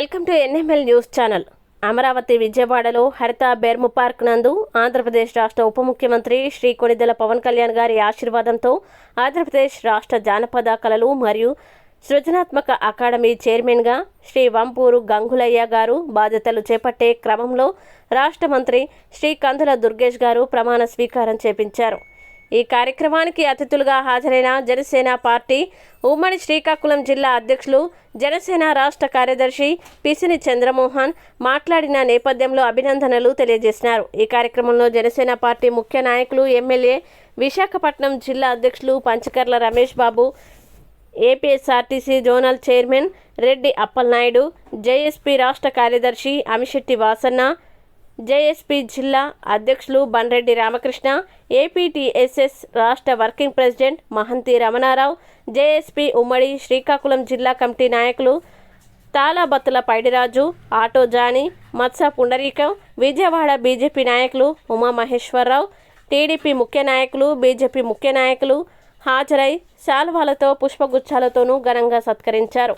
Welcome to NML news channel. Amaravati విజయవాడలో Haritha బెర్ము park నందు ఆంధ్రప్రదేశ్ రాష్ట్ర ఉప ముఖ్యమంత్రి శ్రీ కొణిదెల పవన్ కళ్యాణ్ గారి ఆశీర్వాదంతో ఆంధ్రప్రదేశ్ రాష్ట్ర జానపద కళలు మరియు సృజనాత్మక అకాడమీ చైర్మన్గా శ్రీ వంపూరు గంగులయ్య గారు బాధ్యతలు చేపట్టే క్రమంలో రాష్ట్ర మంత్రి శ్రీ కందుల దుర్గేష్ గారు ప్రమాణ స్వీకారం చేపించారు. ఈ కార్యక్రమానికి అతిథులుగా హాజరైన జనసేన పార్టీ ఉమ్మడి శ్రీకాకుళం జిల్లా అధ్యక్షులు జనసేన రాష్ట్ర కార్యదర్శి పిసిని చంద్రమోహన్ మాట్లాడిన నేపథ్యంలో అభినందనలు తెలియజేసినారు. ఈ కార్యక్రమంలో జనసేన పార్టీ ముఖ్య నాయకులు ఎమ్మెల్యే విశాఖపట్నం జిల్లా అధ్యక్షులు Panchakarla Ramesh Babu APSRTC zonal chairman Reddy Appalanaidu JSP రాష్ట్ర కార్యదర్శి అమిశెట్టి వాసన్న జేఎస్పీ జిల్లా అధ్యక్షులు బండ్రెడ్డి రామకృష్ణ ఏపీటీఎస్ఎస్ రాష్ట్ర working president Mahanthi Ramanarao JSP ఉమ్మడి శ్రీకాకుళం జిల్లా కమిటీ నాయకులు Talabathula Paidiraju auto Johnny Matsa Pundarikam Vijayawada BJP నాయకులు ఉమామహేశ్వరరావు టీడీపీ ముఖ్య నాయకులు బీజేపీ ముఖ్య నాయకులు హాజరై శాల్వాలతో పుష్పగుచ్చాలతోనూ ఘనంగా సత్కరించారు.